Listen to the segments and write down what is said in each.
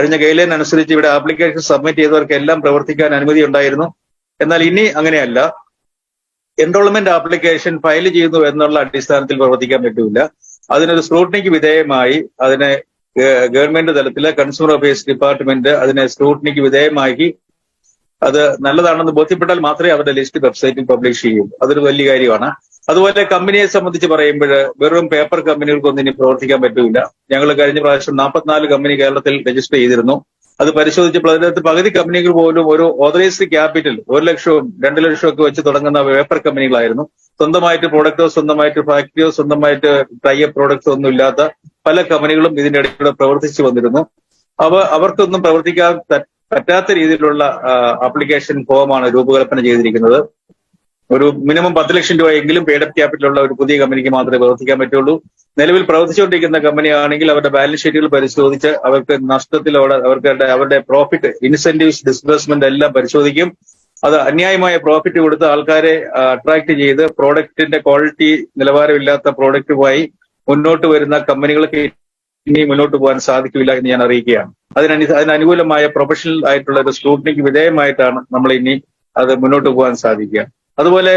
കഴിഞ്ഞ guide line അനുസരിച്ച് ഇവിടെ ആപ്ലിക്കേഷൻ സബ്മിറ്റ് ചെയ്തവർക്ക് എല്ലാം പ്രവർത്തിക്കാൻ അനുമതി ഉണ്ടായിരുന്നു. എന്നാൽ ഇനി അങ്ങനെയല്ല. എൻറോൾമെന്റ് ആപ്ലിക്കേഷൻ ഫയൽ ചെയ്യുന്നു എന്നുള്ള അടിസ്ഥാനത്തിൽ പ്രവർത്തിക്കാൻ പറ്റില്ല അതിനൊരു സ്ക്രൂട്ടണിക്ക് വിധേയമായി അതിനെ ഗവൺമെന്റ് തലത്തിലെ കൺസ്യൂമർ അഫയേഴ്സ് ഡിപ്പാർട്ട്മെന്റ് അതിനെ സ്ക്രൂട്ടണിക്ക് വിധേയമാക്കി അത് നല്ലതാണെന്ന് ബോധ്യപ്പെട്ടാൽ മാത്രമേ അവരുടെ ലിസ്റ്റ് വെബ്സൈറ്റിൽ പബ്ലിഷ് ചെയ്യൂ. അതൊരു വലിയ കാര്യമാണ്. അതുപോലെ കമ്പനിയെ സംബന്ധിച്ച് പറയുമ്പോൾ വെറും പേപ്പർ കമ്പനികൾക്കൊന്നും ഇനി പ്രവർത്തിക്കാൻ പറ്റില്ല ഞങ്ങൾ കഴിഞ്ഞ പ്രാവശ്യം നാൽപ്പത്തിനാല് കമ്പനി കേരളത്തിൽ രജിസ്റ്റർ ചെയ്തിരുന്നു. അത് പരിശോധിച്ചപ്പോൾ അതിനകത്ത് പകുതി കമ്പനികൾ പോലും ഒരു ഓതറൈസ്ഡ് ക്യാപിറ്റൽ ഒരു ലക്ഷവും രണ്ട് ലക്ഷവും ഒക്കെ വെച്ച് തുടങ്ങുന്ന പേപ്പർ കമ്പനികളായിരുന്നു സ്വന്തമായിട്ട് പ്രോഡക്റ്റോ സ്വന്തമായിട്ട് ഫാക്ടറിയോ സ്വന്തമായിട്ട് ടൈപ്പ് പ്രോഡക്റ്റോ ഒന്നും ഇല്ലാത്ത പല കമ്പനികളും ഇതിന്റെ ഇടയിലൂടെ പ്രവർത്തിച്ചു വന്നിരുന്നു. അവ അവർക്കൊന്നും പ്രവർത്തിക്കാൻ പറ്റാത്ത രീതിയിലുള്ള ആപ്ലിക്കേഷൻ ഫോമാണ് രൂപകൽപ്പന ചെയ്തിരിക്കുന്നത്. ഒരു മിനിമം പത്ത് ലക്ഷം രൂപയെങ്കിലും പേഡപ്പ് ക്യാപിറ്റലുള്ള ഒരു പുതിയ കമ്പനിക്ക് മാത്രമേ പ്രവർത്തിക്കാൻ പറ്റുള്ളൂ. നിലവിൽ പ്രവർത്തിച്ചുകൊണ്ടിരിക്കുന്ന കമ്പനി ആണെങ്കിൽ അവരുടെ ബാലൻസ് ഷീറ്റുകൾ പരിശോധിച്ച് അവർക്ക് നഷ്ടത്തിലോടെ അവർക്ക് അവരുടെ പ്രോഫിറ്റ് ഇൻസെന്റീവ്സ് ഡിസ്ബേഴ്സ്മെന്റ് എല്ലാം പരിശോധിക്കും. അത് അന്യായമായ പ്രോഫിറ്റ് കൊടുത്ത് ആൾക്കാരെ അട്രാക്ട് ചെയ്ത് പ്രോഡക്റ്റിന്റെ ക്വാളിറ്റി നിലവാരമില്ലാത്ത പ്രോഡക്റ്റുമായി മുന്നോട്ട് വരുന്ന കമ്പനികൾക്ക് ഇനി മുന്നോട്ട് പോകാൻ സാധിക്കില്ല എന്ന് ഞാൻ അറിയിക്കുകയാണ്. അതിനനു അതിനനുകൂലമായ പ്രൊഫഷണൽ ആയിട്ടുള്ള ഒരു സ്ക്രൂട്ടിനിക്ക് വിധേയമായിട്ടാണ് നമ്മൾ ഇനി അത് മുന്നോട്ട് പോകാൻ സാധിക്കുക. അതുപോലെ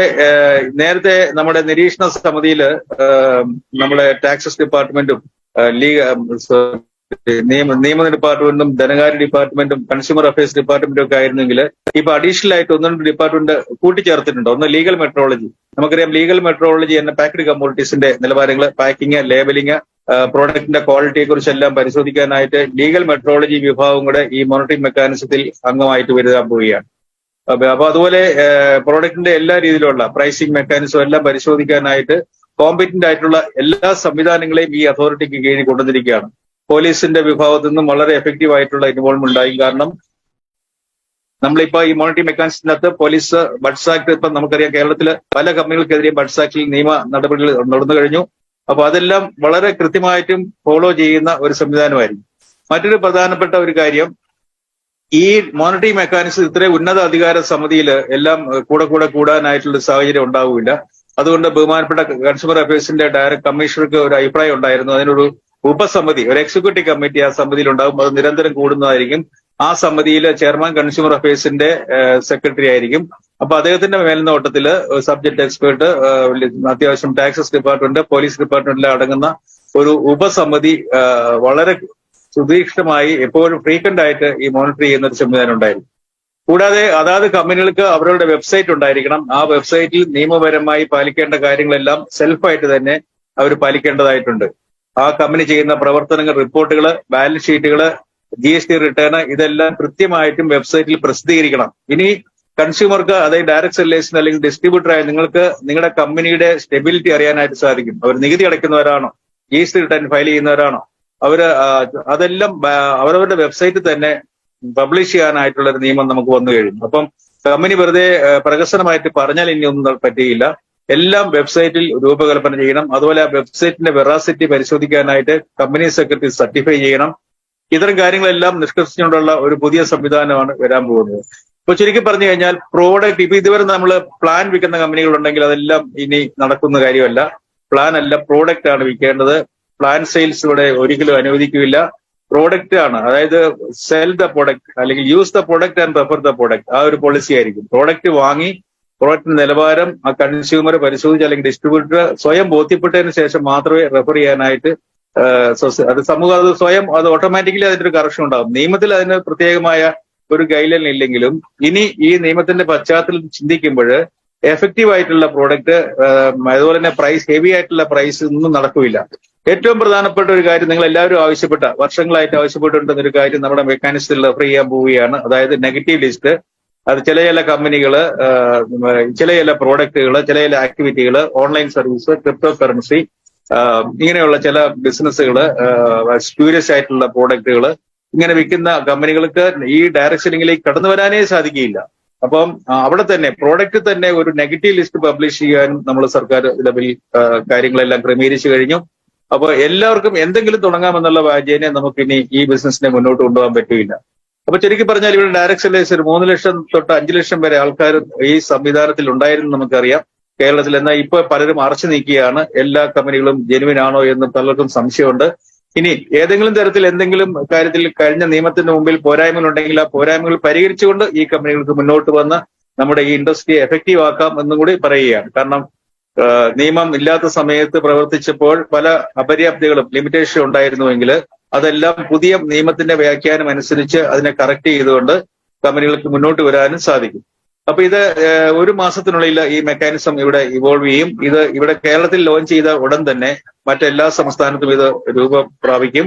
നേരത്തെ നമ്മുടെ നിരീക്ഷണ സമിതിയിൽ നമ്മുടെ ടാക്സസ് ഡിപ്പാർട്ട്മെന്റും ലീഗ് നിയമ നിയമ ഡിപ്പാർട്ട്മെന്റും ധനകാര്യ ഡിപ്പാർട്ട്മെന്റും കൺസ്യൂമർ അഫയേഴ്സ് ഡിപ്പാർട്ട്മെന്റും ഒക്കെ ആയിരുന്നെങ്കിൽ ഇപ്പൊ അഡീഷണൽ ആയിട്ട് ഒന്ന് രണ്ട് ഡിപ്പാർട്ട്മെന്റ് കൂട്ടിച്ചേർത്തിട്ടുണ്ട്. ഒന്ന് ലീഗൽ മെട്രോളജി. നമുക്കറിയാം ലീഗൽ മെട്രോളജി എന്ന പാക്ഡ് കമ്മോഡിറ്റീസിന്റെ നിലവാരങ്ങൾ പാക്കിംഗ് ലേബലിംഗ് പ്രോഡക്റ്റിന്റെ ക്വാളിറ്റിയെ കുറിച്ചെല്ലാം പരിശോധിക്കാനായിട്ട് ലീഗൽ മെട്രോളജി വിഭാഗം കൂടെ ഈ മോണിറ്ററിംഗ് മെക്കാനിസത്തിൽ അംഗമായിട്ട് വരുതാൻ പോവുകയാണ്. അപ്പൊ അതുപോലെ പ്രോഡക്റ്റിന്റെ എല്ലാ രീതിയിലുള്ള പ്രൈസിംഗ് മെക്കാനിസം എല്ലാം പരിശോധിക്കാനായിട്ട് കോമ്പറ്റന്റ് ആയിട്ടുള്ള എല്ലാ സംവിധാനങ്ങളെയും ഈ അതോറിറ്റിക്ക് കീഴിൽ കൊണ്ടുവന്നിരിക്കുകയാണ്. പോലീസിന്റെ വിഭാഗത്തു നിന്നും വളരെ എഫക്റ്റീവ് ആയിട്ടുള്ള ഇൻവോൾവ്മെന്റ് ഉണ്ടായി. കാരണം നമ്മളിപ്പോ ഈ മോണിറ്ററിംഗ് മെക്കാനിസത്തിനകത്ത് പോലീസ് ബഡ്സ് ആക്ട് ഇപ്പൊ നമുക്കറിയാം കേരളത്തിൽ പല കമ്പനികൾക്കെതിരെ ബഡ്സ് ആക്ടിൽ നിയമ നടപടികൾ നടന്നു കഴിഞ്ഞു. അപ്പൊ അതെല്ലാം വളരെ കൃത്യമായിട്ടും ഫോളോ ചെയ്യുന്ന ഒരു സംവിധാനമായിരിക്കും. മറ്റൊരു പ്രധാനപ്പെട്ട ഒരു കാര്യം ഈ മോണിറ്ററി മെക്കാനിസം ഇത്രയും ഉന്നത അധികാര സമിതിയിൽ എല്ലാം കൂടെ കൂടെ കൂടാനായിട്ടുള്ള സാഹചര്യം ഉണ്ടാവില്ല അതുകൊണ്ട് ബഹുമാനപ്പെട്ട കൺസ്യൂമർ അഫയേഴ്സിന്റെ ഡയറക്ട് കമ്മീഷണർക്ക് ഒരു അഭിപ്രായം ഉണ്ടായിരുന്നു. അതിനൊരു ഉപസമിതി ഒരു എക്സിക്യൂട്ടീവ് കമ്മിറ്റി ആ സമിതിയിൽ ഉണ്ടാകും അത് നിരന്തരം കൂടുന്നതായിരിക്കും. ആ സമിതിയിൽ ചെയർമാൻ കൺസ്യൂമർ അഫയേഴ്സിന്റെ സെക്രട്ടറി ആയിരിക്കും. അപ്പൊ അദ്ദേഹത്തിന്റെ മേൽനോട്ടത്തിൽ സബ്ജക്ട് എക്സ്പേർട്ട് അത്യാവശ്യം ടാക്സസ് ഡിപ്പാർട്ട്മെന്റ് പോലീസ് ഡിപ്പാർട്ട്മെന്റിൽ അടങ്ങുന്ന ഒരു ഉപസമിതി വളരെ സുദീക്ഷമായി എപ്പോഴും ഫ്രീക്വന്റ് ആയിട്ട് ഈ മോണിറ്റർ ചെയ്യുന്ന ഒരു സംവിധാനം ഉണ്ടായിരുന്നു. കൂടാതെ അതാത് കമ്പനികൾക്ക് അവരുടെ വെബ്സൈറ്റ് ഉണ്ടായിരിക്കണം. ആ വെബ്സൈറ്റിൽ നിയമപരമായി പാലിക്കേണ്ട കാര്യങ്ങളെല്ലാം സെൽഫായിട്ട് തന്നെ അവർ പാലിക്കേണ്ടതായിട്ടുണ്ട്. ആ കമ്പനി ചെയ്യുന്ന പ്രവർത്തനങ്ങൾ റിപ്പോർട്ടുകൾ ബാലൻസ് ഷീറ്റുകൾ ജി എസ് ടി റിട്ടേൺ ഇതെല്ലാം കൃത്യമായിട്ടും വെബ്സൈറ്റിൽ പ്രസിദ്ധീകരിക്കണം. ഇനി കൺസ്യൂമർക്ക് അതായത് ഡയറക്ട് സെല്ലേഴ്സിന് അല്ലെങ്കിൽ ഡിസ്ട്രിബ്യൂട്ടറായ നിങ്ങൾക്ക് നിങ്ങളുടെ കമ്പനിയുടെ സ്റ്റെബിലിറ്റി അറിയാനായിട്ട് സാധിക്കും. അവർ നികുതി അടയ്ക്കുന്നവരാണോ? G S T return file ചെയ്യുന്നവരാണോ? അവർ അതെല്ലാം അവരവരുടെ വെബ്സൈറ്റിൽ തന്നെ പബ്ലിഷ് ചെയ്യാനായിട്ടുള്ള ഒരു നിയമം നമുക്ക് വന്നു കഴിഞ്ഞു. അപ്പം കമ്പനി വെറുതെ പ്രകസനമായിട്ട് പറഞ്ഞാൽ ഇനി ഒന്നും പറ്റിയില്ല. എല്ലാം വെബ്സൈറ്റിൽ രൂപകൽപ്പന ചെയ്യണം. അതുപോലെ ആ വെബ്സൈറ്റിന്റെ വെറാസിറ്റി പരിശോധിക്കാനായിട്ട് കമ്പനി സെക്രട്ടറി സർട്ടിഫൈ ചെയ്യണം. ഇത്തരം കാര്യങ്ങളെല്ലാം നിഷ്കർഷിച്ചുകൊണ്ടുള്ള ഒരു പുതിയ സംവിധാനമാണ് വരാൻ പോകുന്നത്. ഇപ്പൊ ചുരുക്കി പറഞ്ഞു കഴിഞ്ഞാൽ പ്രോഡക്റ്റ് ഇപ്പൊ ഇതുവരെ നമ്മൾ പ്ലാൻ വിൽക്കുന്ന കമ്പനികളുണ്ടെങ്കിൽ അതെല്ലാം ഇനി നടക്കുന്ന കാര്യമല്ല. പ്ലാൻ അല്ല പ്രോഡക്റ്റ് ആണ് വിൽക്കേണ്ടത്. പ്ലാൻ സെയിൽസ് ഇവിടെ ഒരിക്കലും അനുവദിക്കില്ല പ്രോഡക്റ്റ് ആണ്. അതായത് സെൽ ദ പ്രൊഡക്റ്റ് അല്ലെങ്കിൽ use the product and refer the product ആ ഒരു പോളിസി ആയിരിക്കും. പ്രോഡക്റ്റ് വാങ്ങി പ്രോഡക്റ്റ് നിലവാരം ആ കൺസ്യൂമർ പരിശോധിച്ച് അല്ലെങ്കിൽ ഡിസ്ട്രിബ്യൂട്ടർ സ്വയം ബോധ്യപ്പെട്ടതിന് ശേഷം മാത്രമേ റെഫർ ചെയ്യാനായിട്ട് അത് സമൂഹം അത് സ്വയം അത് ഓട്ടോമാറ്റിക്കലി അതിന്റെ ഒരു കറക്ഷൻ ഉണ്ടാകും. നിയമത്തിൽ അതിന് പ്രത്യേകമായ ഒരു ഗൈഡ് ലൈൻ ഇല്ലെങ്കിലും ഇനി ഈ നിയമത്തിന്റെ പശ്ചാത്തലത്തിൽ ചിന്തിക്കുമ്പോൾ എഫക്റ്റീവ് ആയിട്ടുള്ള പ്രോഡക്റ്റ് അതുപോലെ തന്നെ പ്രൈസ് ഹെവി ആയിട്ടുള്ള പ്രൈസ് ഒന്നും നടക്കില്ല ഏറ്റവും പ്രധാനപ്പെട്ട ഒരു കാര്യം നിങ്ങൾ എല്ലാവരും ആവശ്യപ്പെട്ട വർഷങ്ങളായിട്ട് ആവശ്യപ്പെട്ടുകൊണ്ടിരുന്ന ഒരു കാര്യം നമ്മുടെ മെക്കാനിസത്തിൽ റെഫർ ചെയ്യാൻ പോവുകയാണ് അതായത് നെഗറ്റീവ് ലിസ്റ്റ്. അത് ചില ചില കമ്പനികൾ ചില ചില പ്രോഡക്റ്റുകൾ ചില ചില ആക്ടിവിറ്റികൾ ഓൺലൈൻ സർവീസ് ക്രിപ്റ്റോ കറൻസി ഇങ്ങനെയുള്ള ചില ബിസിനസ്സുകൾ സ്പ്യൂരിയസ് ആയിട്ടുള്ള പ്രോഡക്റ്റുകൾ ഇങ്ങനെ വിൽക്കുന്ന കമ്പനികൾക്ക് ഈ ഡയറക്ട് കടന്നു വരാനേ സാധിക്കില്ല അപ്പം അവിടെ തന്നെ പ്രോഡക്റ്റ് തന്നെ ഒരു നെഗറ്റീവ് ലിസ്റ്റ് പബ്ലിഷ് ചെയ്യാനും നമ്മൾ സർക്കാർ ലെവലിൽ കാര്യങ്ങളെല്ലാം ക്രമീകരിച്ചു കഴിഞ്ഞു. അപ്പോൾ എല്ലാവർക്കും എന്തെങ്കിലും തുടങ്ങാമെന്നുള്ള വാചേനെ നമുക്ക് ഇനി ഈ ബിസിനസിനെ മുന്നോട്ട് കൊണ്ടുപോകാൻ പറ്റില്ല അപ്പൊ ചുരുക്കി പറഞ്ഞാൽ ഇവിടെ ഡയറക്ട് സെല്ലേഴ്സ് ഒരു മൂന്ന് ലക്ഷം തൊട്ട് അഞ്ചു ലക്ഷം വരെ ആൾക്കാർ ഈ സംവിധാനത്തിൽ ഉണ്ടായിരുന്നു നമുക്കറിയാം. കേരളത്തിൽ എന്നാൽ ഇപ്പൊ പലരും അറച്ചു നീക്കുകയാണ് എല്ലാ കമ്പനികളും ജെനുവിൻ ആണോ എന്ന് പലർക്കും സംശയമുണ്ട്. ഇനി ഏതെങ്കിലും തരത്തിൽ എന്തെങ്കിലും കാര്യത്തിൽ കഴിഞ്ഞ നിയമത്തിന് മുമ്പിൽ പോരായ്മകൾ ഉണ്ടെങ്കിൽ ആ പോരായ്മകൾ പരിഹരിച്ചുകൊണ്ട് ഈ കമ്പനികൾക്ക് മുന്നോട്ട് വന്ന് നമ്മുടെ ഈ ഇൻഡസ്ട്രിയെ എഫക്റ്റീവ് ആക്കാം എന്നും കൂടി പറയുകയാണ്. കാരണം നിയമം ഇല്ലാത്ത സമയത്ത് പ്രവർത്തിച്ചപ്പോൾ പല അപര്യാപ്തികളും ലിമിറ്റേഷൻ ഉണ്ടായിരുന്നുവെങ്കിൽ അതെല്ലാം പുതിയ നിയമത്തിന്റെ വ്യാഖ്യാനം അനുസരിച്ച് അതിനെ കറക്റ്റ് ചെയ്തുകൊണ്ട് കമ്പനികൾക്ക് മുന്നോട്ട് വരാനും സാധിക്കും. അപ്പൊ ഇത് ഒരു മാസത്തിനുള്ളിൽ ഈ മെക്കാനിസം ഇവിടെ ഇവോൾവ് ചെയ്യും. ഇത് ഇവിടെ കേരളത്തിൽ ലോഞ്ച് ചെയ്ത ഉടൻ തന്നെ മറ്റെല്ലാ സംസ്ഥാനത്തും ഇത് രൂപം പ്രാപിക്കും.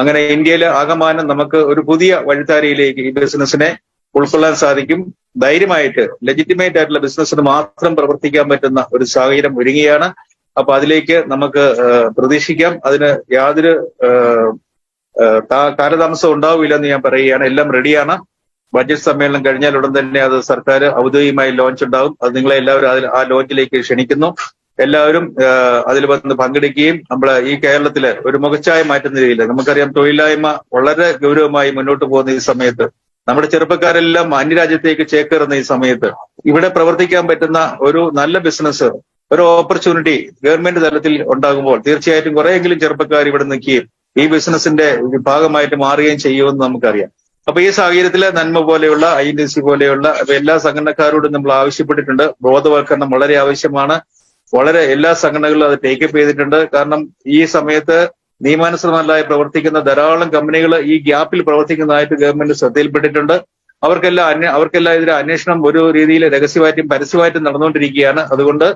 അങ്ങനെ ഇന്ത്യയിൽ ആകമാനം നമുക്ക് ഒരു പുതിയ വഴിത്താരയിലേക്ക് ഈ ബിസിനസിനെ ഉൾക്കൊള്ളാൻ സാധിക്കും. ധൈര്യമായിട്ട് ലെജിറ്റിമേറ്റ് ആയിട്ടുള്ള ബിസിനസ്സിന് മാത്രം പ്രവർത്തിക്കാൻ പറ്റുന്ന ഒരു സാഹചര്യം ഒരുങ്ങിയാണ് അപ്പൊ അതിലേക്ക് നമുക്ക് പ്രതീക്ഷിക്കാം. അതിന് യാതൊരു കാലതാമസം ഉണ്ടാവില്ല എന്ന് ഞാൻ പറയുകയാണ്. എല്ലാം റെഡിയാണ് ബഡ്ജറ്റ് സമ്മേളനം കഴിഞ്ഞാൽ ഉടൻ തന്നെ അത് സർക്കാർ ഔദ്യോഗികമായി ലോഞ്ച് ഉണ്ടാവും. അത് നിങ്ങളെ എല്ലാവരും അതിൽ ആ ലോഞ്ചിലേക്ക് ക്ഷണിക്കുന്നു. എല്ലാവരും അതിൽ വന്ന് പങ്കെടുക്കുകയും നമ്മൾ ഈ കേരളത്തിൽ ഒരു മുഖച്ഛായ മാറ്റുന്ന രീതിയിൽ നമുക്കറിയാം തൊഴിലില്ലായ്മ വളരെ ഗൗരവമായി മുന്നോട്ട് പോകുന്ന ഈ സമയത്ത് നമ്മുടെ ചെറുപ്പക്കാരെല്ലാം അന്യരാജ്യത്തേക്ക് ചേക്കേറുന്ന ഈ സമയത്ത് ഇവിടെ പ്രവർത്തിക്കാൻ പറ്റുന്ന ഒരു നല്ല ബിസിനസ് ഒരു ഓപ്പർച്യൂണിറ്റി ഗവൺമെന്റ് തലത്തിൽ ഉണ്ടാകുമ്പോൾ തീർച്ചയായിട്ടും കുറെയെങ്കിലും ചെറുപ്പക്കാർ ഇവിടെ നിൽക്കുകയും ഈ ബിസിനസിന്റെ ഭാഗമായിട്ട് മാറുകയും ചെയ്യുമെന്ന് നമുക്കറിയാം. അപ്പൊ ഈ സാഹചര്യത്തിൽ നന്മ പോലെയുള്ള ഐ എൻ സി പോലെയുള്ള എല്ലാ സംഘടനക്കാരോടും നമ്മൾ ആവശ്യപ്പെട്ടിട്ടുണ്ട്. ബോധവൽക്കരണം വളരെ ആവശ്യമാണ്. വളരെ എല്ലാ സംഘടനകളും അത് ടേക്കപ്പ് ചെയ്തിട്ടുണ്ട്. കാരണം ഈ സമയത്ത് നിയമാനുസൃതമല്ലാതെ പ്രവർത്തിക്കുന്ന ധാരാളം കമ്പനികൾ ഈ ഗ്യാപ്പിൽ പ്രവർത്തിക്കുന്നതായിട്ട് ഗവൺമെന്റ് ശ്രദ്ധയിൽപ്പെട്ടിട്ടുണ്ട്. അവർക്കെല്ലാം അന്വേ അവർക്കെല്ലാം ഇതിലെ അന്വേഷണം ഒരു രീതിയിൽ രഹസ്യമായിട്ടും പരസ്യമായിട്ടും നടന്നുകൊണ്ടിരിക്കുകയാണ്. അതുകൊണ്ട്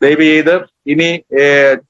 ദയവ് ചെയ്ത് ഇനി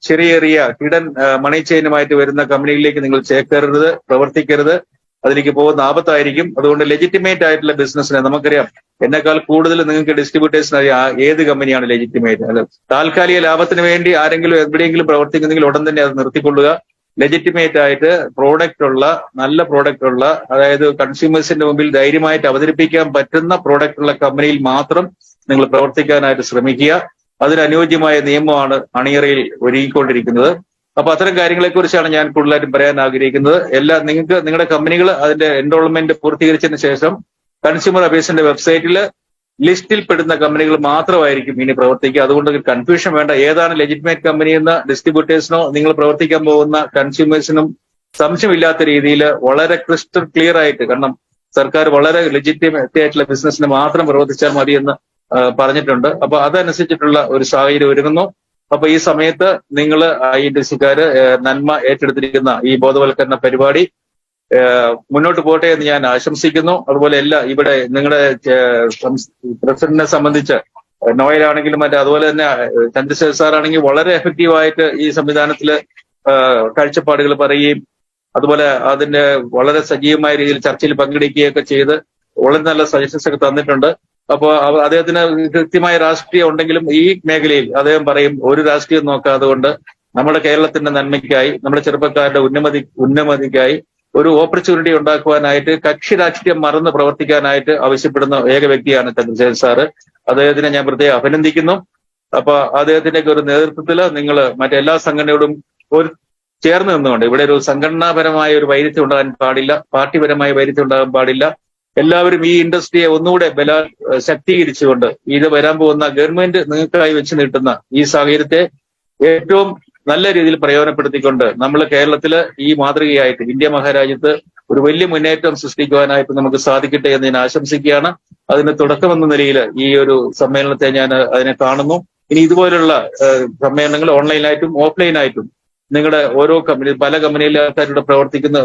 ചെറിയ ചെറിയ ഹിഡൻ മണി ചെയിനുമായിട്ട് വരുന്ന കമ്പനികളിലേക്ക് നിങ്ങൾ ചേക്കരുത് പ്രവർത്തിക്കരുത്. അതിലേക്ക് പോകുന്ന ആപത്തായിരിക്കും. അതുകൊണ്ട് ലെജിറ്റിമേറ്റ് ആയിട്ടുള്ള ബിസിനസ്സിനെ നമുക്കറിയാം. എന്നെക്കാൾ കൂടുതൽ നിങ്ങൾക്ക് ഡിസ്ട്രിബ്യൂട്ടേഴ്സിന് അറിയാം ഏത് കമ്പനിയാണ് ലെജിറ്റിമേറ്റ് അല്ല താൽക്കാലിക ലാഭത്തിന് വേണ്ടി ആരെങ്കിലും എവിടെയെങ്കിലും പ്രവർത്തിക്കുന്നെങ്കിൽ ഉടൻ തന്നെ അത് നിർത്തിക്കൊള്ളുക. ലെജിറ്റിമേറ്റ് ആയിട്ട് പ്രോഡക്റ്റ് ഉള്ള നല്ല പ്രോഡക്റ്റ് ഉള്ള അതായത് കൺസ്യൂമേഴ്സിന്റെ മുമ്പിൽ ധൈര്യമായിട്ട് അവതരിപ്പിക്കാൻ പറ്റുന്ന പ്രോഡക്റ്റ് ഉള്ള കമ്പനിയിൽ മാത്രം നിങ്ങൾ പ്രവർത്തിക്കാനായിട്ട് ശ്രമിക്കുക. അതിനനുയോജ്യമായ നിയമമാണ് അണിയറയിൽ ഒരുങ്ങിക്കൊണ്ടിരിക്കുന്നത്. അപ്പൊ അത്തരം കാര്യങ്ങളെ കുറിച്ചാണ് ഞാൻ കൂടുതലായിട്ടും പറയാൻ ആഗ്രഹിക്കുന്നത്. എല്ലാ നിങ്ങൾക്ക് നിങ്ങളുടെ കമ്പനികൾ അതിന്റെ എൻറോൾമെന്റ് പൂർത്തീകരിച്ചതിന് ശേഷം കൺസ്യൂമർ അഫയേഴ്സിന്റെ വെബ്സൈറ്റിൽ ലിസ്റ്റിൽ പെടുന്ന കമ്പനികൾ മാത്രമായിരിക്കും ഇനി പ്രവർത്തിക്കുക. അതുകൊണ്ട് കൺഫ്യൂഷൻ വേണ്ട. ഏതാണ് ലെജിറ്റ്മേറ്റ് കമ്പനി എന്ന ഡിസ്ട്രിബ്യൂട്ടേഴ്സിനോ നിങ്ങൾ പ്രവർത്തിക്കാൻ പോകുന്ന കൺസ്യൂമേഴ്സിനും സംശയമില്ലാത്ത രീതിയിൽ വളരെ ക്രിസ്റ്റൽ ക്ലിയർ ആയിട്ട് കാരണം സർക്കാർ വളരെ ലെജിറ്റിമേറ്റ് ആയിട്ടുള്ള ബിസിനസ്സിന് മാത്രം പ്രവർത്തിച്ചാൽ മതി എന്ന് പറഞ്ഞിട്ടുണ്ട്. അപ്പൊ അതനുസരിച്ചിട്ടുള്ള ഒരു സാഹചര്യം ഒരുങ്ങുന്നു. അപ്പൊ ഈ സമയത്ത് നിങ്ങൾ ഐ ഡി സിക്കാര് നന്മ ഏറ്റെടുത്തിരിക്കുന്ന ഈ ബോധവൽക്കരണ പരിപാടി മുന്നോട്ട് പോട്ടെ എന്ന് ഞാൻ ആശംസിക്കുന്നു. അതുപോലെ എല്ലാ ഇവിടെ നിങ്ങളുടെ പ്രസിഡന്റിനെ സംബന്ധിച്ച് നോയലാണെങ്കിലും മറ്റേ അതുപോലെ തന്നെ ചന്ദ്രശേഖർ സാറാണെങ്കിൽ വളരെ എഫക്റ്റീവായിട്ട് ഈ സംവിധാനത്തിൽ ഏഹ് കാഴ്ചപ്പാടുകൾ പറയുകയും അതുപോലെ അതിന്റെ വളരെ സജീവമായ രീതിയിൽ ചർച്ചയിൽ പങ്കെടുക്കുകയൊക്കെ ചെയ്ത് വളരെ നല്ല സജഷൻസ് ഒക്കെ തന്നിട്ടുണ്ട്. അപ്പോൾ അദ്ദേഹത്തിന് കൃത്യമായ രാഷ്ട്രീയം ഉണ്ടെങ്കിലും ഈ മേഖലയിൽ അദ്ദേഹം പറയും ഒരു രാഷ്ട്രീയം നോക്കാതെ കൊണ്ട് നമ്മുടെ കേരളത്തിന്റെ നന്മയ്ക്കായി നമ്മുടെ ചെറുപ്പക്കാരുടെ ഉന്നമതി ഉന്നമതിക്കായി ഒരു ഓപ്പർച്യൂണിറ്റി ഉണ്ടാക്കുവാനായിട്ട് കക്ഷി രാഷ്ട്രീയം മറന്ന് പ്രവർത്തിക്കാനായിട്ട് ആവശ്യപ്പെടുന്ന ഏക വ്യക്തിയാണ് ചന്ദ്രശേഖർ സാറ്. അദ്ദേഹത്തിനെ ഞാൻ പ്രത്യേകം അഭിനന്ദിക്കുന്നു. അപ്പൊ അദ്ദേഹത്തിന്റെ ഒരു നേതൃത്വത്തിൽ നിങ്ങൾ മറ്റെല്ലാ സംഘടനയോടും ഒരു ചേർന്ന് നിന്നുകൊണ്ട് ഇവിടെ ഒരു സംഘടനാപരമായ ഒരു വൈരുദ്ധ്യം ഉണ്ടാകാൻ പാടില്ല പാർട്ടിപരമായ വൈരുദ്ധ്യം ഉണ്ടാകാൻ പാടില്ല. എല്ലാവരും ഈ ഇൻഡസ്ട്രിയെ ഒന്നുകൂടെ ബല ശക്തീകരിച്ചുകൊണ്ട് ഇത് വരാൻ പോകുന്ന ഗവൺമെന്റ് നിങ്ങൾക്കായി വെച്ച് നീട്ടുന്ന ഈ സാഹചര്യത്തെ ഏറ്റവും നല്ല രീതിയിൽ പ്രയോജനപ്പെടുത്തിക്കൊണ്ട് നമ്മൾ കേരളത്തിൽ ഈ മാതൃകയായിട്ട് ഇന്ത്യ മഹാരാജ്യത്ത് ഒരു വലിയ മുന്നേറ്റം സൃഷ്ടിക്കുവാനായിട്ട് നമുക്ക് സാധിക്കട്ടെ എന്ന് ഞാൻ ആശംസിക്കുകയാണ്. അതിന് തുടക്കമെന്ന നിലയിൽ ഈ ഒരു സമ്മേളനത്തെ ഞാൻ അതിനെ കാണുന്നു. ഇനി ഇതുപോലുള്ള സമ്മേളനങ്ങൾ ഓൺലൈനായിട്ടും ഓഫ്ലൈനായിട്ടും നിങ്ങളുടെ ഓരോ കമ്പനി പല കമ്പനിയിലെ ആൾക്കാരുടെ പ്രവർത്തിക്കുന്ന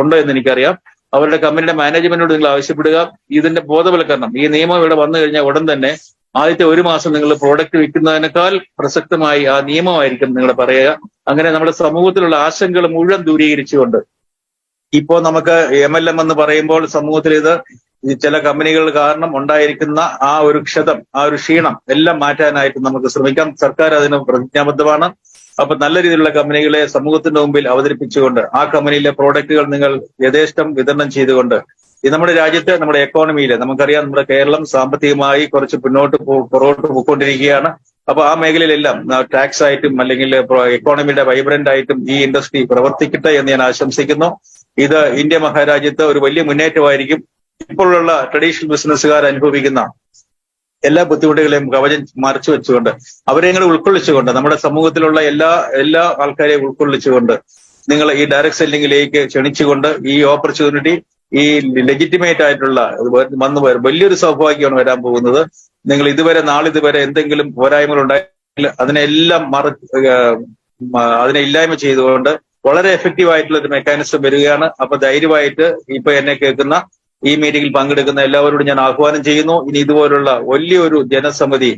ഉണ്ട് എന്ന് എനിക്കറിയാം. അവരുടെ കമ്പനിയുടെ മാനേജ്മെന്റിനോട് നിങ്ങൾ ആവശ്യപ്പെടുക. ഇതിന്റെ ബോധവൽക്കരണം ഈ നിയമം ഇവിടെ വന്നു കഴിഞ്ഞാൽ ഉടൻ തന്നെ ആദ്യത്തെ ഒരു മാസം നിങ്ങൾ പ്രോഡക്റ്റ് വിൽക്കുന്നതിനേക്കാൾ പ്രസക്തമായി ആ നിയമമായിരിക്കും നിങ്ങൾ പറയുക. അങ്ങനെ നമ്മുടെ സമൂഹത്തിലുള്ള ആശങ്കകൾ മുഴുവൻ ദൂരീകരിച്ചുകൊണ്ട് ഇപ്പോൾ നമുക്ക് എം എൽ എം എന്ന് പറയുമ്പോൾ സമൂഹത്തിൽ ഇത് ചില കമ്പനികൾ കാരണം ഉണ്ടായിരിക്കുന്ന ആ ഒരു ക്ഷതം ആ ഒരു ക്ഷീണം എല്ലാം മാറ്റാനായിട്ട് നമുക്ക് ശ്രമിക്കാം. സർക്കാർ അതിന് പ്രതിജ്ഞാബദ്ധമാണ്. അപ്പൊ നല്ല രീതിയിലുള്ള കമ്പനികളെ സമൂഹത്തിന്റെ മുമ്പിൽ അവതരിപ്പിച്ചുകൊണ്ട് ആ കമ്പനിയിലെ പ്രോഡക്റ്റുകൾ നിങ്ങൾ യഥേഷ്ടം വിതരണം ചെയ്തുകൊണ്ട് നമ്മുടെ രാജ്യത്തെ നമ്മുടെ എക്കോണമിയിൽ നമുക്കറിയാം നമ്മുടെ കേരളം സാമ്പത്തികമായി കുറച്ച് പിന്നോട്ട് പുറകോട്ട് പോയിക്കൊണ്ടിരിക്കുകയാണ്. അപ്പൊ ആ മേഖലയിലെല്ലാം ടാക്സ് ആയിട്ടും അല്ലെങ്കിൽ എക്കോണമിയുടെ വൈബ്രന്റ് ആയിട്ടും ഈ ഇൻഡസ്ട്രി പ്രവർത്തിക്കട്ടെ എന്ന് ഞാൻ ആശംസിക്കുന്നു. ഇത് ഇന്ത്യ മഹാരാജ്യത്ത് ഒരു വലിയ മുന്നേറ്റമായിരിക്കും. ഇപ്പോഴുള്ള ട്രഡീഷണൽ ബിസിനസ്സുകാർ അനുഭവിക്കുന്ന എല്ലാ ബുദ്ധിമുട്ടുകളെയും കവചം മറച്ചു വെച്ചുകൊണ്ട് അവരെ ഇങ്ങനെ ഉൾക്കൊള്ളിച്ചുകൊണ്ട് നമ്മുടെ സമൂഹത്തിലുള്ള എല്ലാ എല്ലാ ആൾക്കാരെയും ഉൾക്കൊള്ളിച്ചുകൊണ്ട് നിങ്ങൾ ഈ ഡയറക്ട് സെല്ലിംഗിലേക്ക് ക്ഷണിച്ചുകൊണ്ട് ഈ ഓപ്പർച്യൂണിറ്റി ഈ ലെജിറ്റിമേറ്റ് ആയിട്ടുള്ള വന്നു വലിയൊരു സൗഭാഗ്യമാണ് വരാൻ പോകുന്നത്. നിങ്ങൾ ഇതുവരെ നാളിതുവരെ എന്തെങ്കിലും പോരായ്മകൾ ഉണ്ടായെങ്കിൽ അതിനെല്ലാം മറ അതിനെ ഇല്ലായ്മ ചെയ്തുകൊണ്ട് വളരെ എഫക്റ്റീവ് ആയിട്ടുള്ള ഒരു മെക്കാനിസം വരികയാണ്. അപ്പൊ ധൈര്യമായിട്ട് ഇപ്പൊ എന്നെ കേൾക്കുന്ന ഈ മീറ്റിംഗിൽ പങ്കെടുക്കുന്ന എല്ലാവരോടും ഞാൻ ആഹ്വാനം ചെയ്യുന്നു. ഇനി ഇതുപോലുള്ള വലിയൊരു ജനസമിതി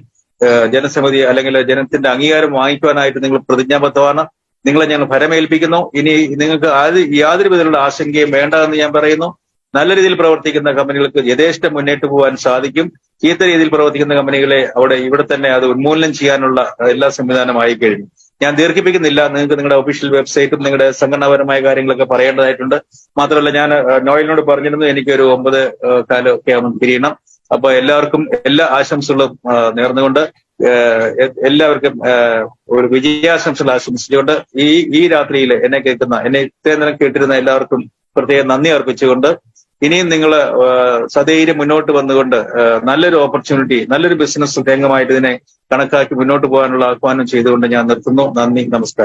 ജനസമിതി അല്ലെങ്കിൽ ജനത്തിന്റെ അംഗീകാരം വാങ്ങിക്കുവാനായിട്ട് നിങ്ങൾ പ്രതിജ്ഞാബദ്ധമാണ്. നിങ്ങളെ ഞങ്ങൾ ഭരമേൽപ്പിക്കുന്നു. ഇനി നിങ്ങൾക്ക് യാതൊരു വിധത്തിലുള്ള ആശങ്കയും വേണ്ട എന്ന് ഞാൻ പറയുന്നു. നല്ല രീതിയിൽ പ്രവർത്തിക്കുന്ന കമ്പനികൾക്ക് യഥേഷ്ടം മുന്നേറ്റ് പോകാൻ സാധിക്കും. ചീത്ത രീതിയിൽ പ്രവർത്തിക്കുന്ന കമ്പനികളെ അവിടെ ഇവിടെ തന്നെ അത് ഉന്മൂലനം ചെയ്യാനുള്ള എല്ലാ സംവിധാനമായി കഴിഞ്ഞു ഞാൻ ദീർഘിപ്പിക്കുന്നില്ല. നിങ്ങൾക്ക് നിങ്ങളുടെ ഒഫീഷ്യൽ വെബ്സൈറ്റും നിങ്ങളുടെ സംഘടനാപരമായ കാര്യങ്ങളൊക്കെ പറയേണ്ടതായിട്ടുണ്ട്. മാത്രമല്ല ഞാൻ നോയലിനോട് പറഞ്ഞിരുന്നു എനിക്കൊരു ഒമ്പത് ഏഹ്, കാലമൊക്കെ ആവുമ്പോൾ പിരിയണം അപ്പൊ എല്ലാവർക്കും എല്ലാ ആശംസകളും നേർന്നുകൊണ്ട് എല്ലാവർക്കും ഒരു വിജയാശംസകൾ ആശംസിച്ചുകൊണ്ട് ഈ ഈ രാത്രിയിൽ എന്നെ കേൾക്കുന്ന എന്നെ ഇത്രയും നേരം കേട്ടിരുന്ന എല്ലാവർക്കും പ്രത്യേകം നന്ദി അർപ്പിച്ചുകൊണ്ട് ഇനിയും നിങ്ങൾ സധൈര്യം മുന്നോട്ട് വന്നുകൊണ്ട് നല്ലൊരു ഓപ്പർച്യൂണിറ്റി നല്ലൊരു ബിസിനസ് രംഗമായിട്ട് ഇതിനെ കണക്കാക്കി മുന്നോട്ട് പോകാനുള്ള ആഹ്വാനം ചെയ്തുകൊണ്ട് ഞാൻ നിർത്തുന്നു. നന്ദി നമസ്കാരം.